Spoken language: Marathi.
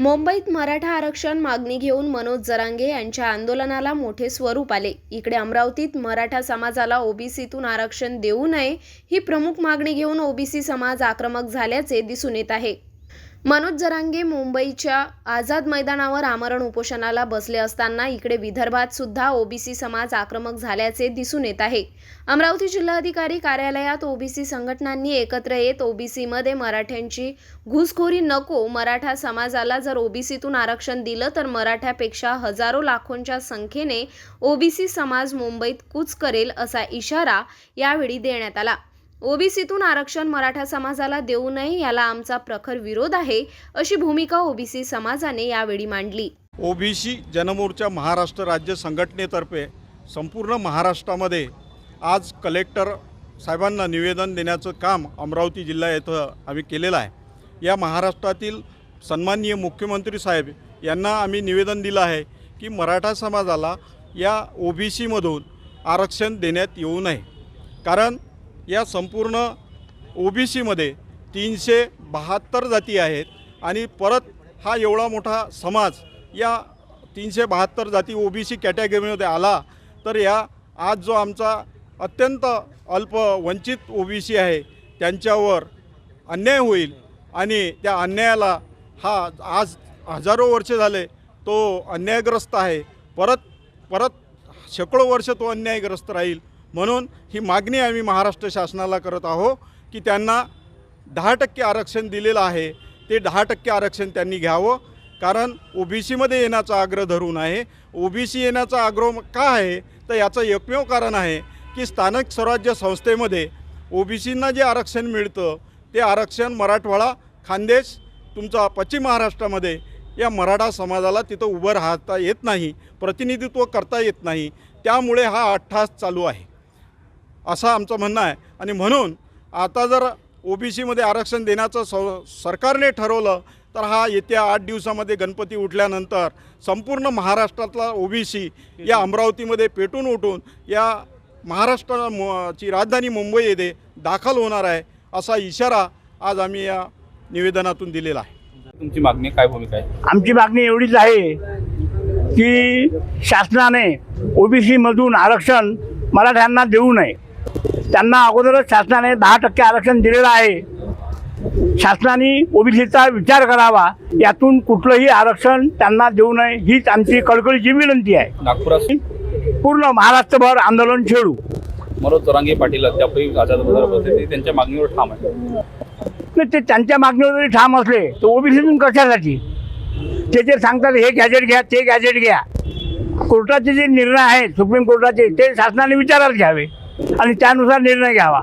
मुंबईत मराठा आरक्षण मागणी घेऊन मनोज जरांगे यांच्या आंदोलनाला मोठे स्वरूप आले. इकडे अमरावतीत मराठा समाजाला ओबीसीतून आरक्षण देऊ नये ही प्रमुख मागणी घेऊन ओबीसी समाज आक्रमक झाल्याचे दिसून येत आहे. मनोज जरांगे मुंबईच्या आझाद मैदानावर आमरण उपोषणाला बसले असताना इकडे विदर्भात सुद्धा ओबीसी समाज आक्रमक झाल्याचे दिसून येत आहे. अमरावती जिल्हाधिकारी कार्यालयात ओबीसी संघटनांनी एकत्र येत ओबीसीमध्ये मराठ्यांची घुसखोरी नको मराठा समाजाला जर ओबीसीतून आरक्षण दिलं तर मराठ्यापेक्षा हजारो लाखोंच्या संख्येने ओबीसी समाज मुंबईत कूच करेल असा इशारा यावेळी देण्यात आला. ओबीसीतून आरक्षण मराठा समाजाला देऊ नये याला आमचा प्रखर विरोध आहे अशी भूमिका ओबीसी समाजाने यावेळी मांडली. ओबीसी जनमोर्चा महाराष्ट्र राज्य संघटनेतर्फे संपूर्ण महाराष्ट्रामध्ये आज कलेक्टर साहेबांना निवेदन देण्याचं काम अमरावती जिल्हा येथं आम्ही केलेलं आहे. या महाराष्ट्रातील सन्माननीय मुख्यमंत्री साहेब यांना आम्ही निवेदन दिलं आहे की मराठा समाजाला या ओबीसीमधून आरक्षण देण्यात येऊ नये. कारण या संपूर्ण ओ बी सीमध्ये तीनशे बहात्तर जाती आहेत आणि परत हा एवढा मोठा समाज या तीनशे बहात्तर जाती ओ बी सी कॅटेगरीमध्ये आला तर या आज जो आमचा अत्यंत अल्प वंचित ओ बी सी आहे त्यांच्यावर अन्याय होईल आणि त्या अन्यायाला हा आज हजारो वर्ष झाले तो अन्यायग्रस्त आहे. परत परत शेकडो वर्ष तो अन्यायग्रस्त राहील. म्हणून ही मागणी आम्ही महाराष्ट्र शासनाला करत आहो की त्यांना दहा टक्के आरक्षण दिलेलं आहे ते दहा टक्के आरक्षण त्यांनी घ्यावं. कारण ओ बी सीमध्ये येण्याचा आग्रह धरून आहे. ओ बी सी येण्याचा आग्रह का आहे? तर याचं एकमेव कारण आहे की स्थानिक स्वराज्य संस्थेमध्ये ओ बी सींना जे आरक्षण मिळतं ते आरक्षण मराठवाडा खानदेश तुमचा पश्चिम महाराष्ट्रामध्ये या मराठा समाजाला तिथं उभं राहता येत नाही प्रतिनिधित्व करता येत नाही. त्यामुळे हा अठ्ठास चालू आहे. असं आमचं म्हणणं आहे. आणि म्हणून आता जर ओबीसीमध्ये आरक्षण देण्याचं स सरकारने ठरवलं तर हा येत्या आठ दिवसामध्ये गणपती उठल्यानंतर संपूर्ण महाराष्ट्रातला ओबीसी या अमरावतीमध्ये पेटून उठून या महाराष्ट्र मु- ची राजधानी मुंबई येथे दाखल होणार आहे असा इशारा आज आम्ही या निवेदनातून दिलेला आहे. तुमची मागणी काय भूमिका आहे? आमची मागणी एवढीच आहे की शासनाने ओबीसीमधून आरक्षण मराठ्यांना देऊ नये. त्यांना अगोदरच शासनाने दहा टक्के आरक्षण दिलेलं आहे. शासनाने ओबीसीचा विचार करावा. यातून कुठलंही आरक्षण त्यांना देऊ नये हीच आमची कळकळीची विनंती आहे. नागपुरात? पूर्ण महाराष्ट्रभर आंदोलन छेडू. मनोज जरांगे पाटील अद्यापही त्यांच्या मागणीवर ठाम आहे ते त्यांच्या मागणीवर जरी ठाम असले तर ओबीसीतून कशासाठी? ते जे सांगतात हे गॅजेट घ्या ते गॅजेट घ्या. कोर्टाचे जे निर्णय आहेत सुप्रीम कोर्टाचे ते शासनाने विचारात घ्यावे. आणि त्यानुसार निर्णय घ्यावा.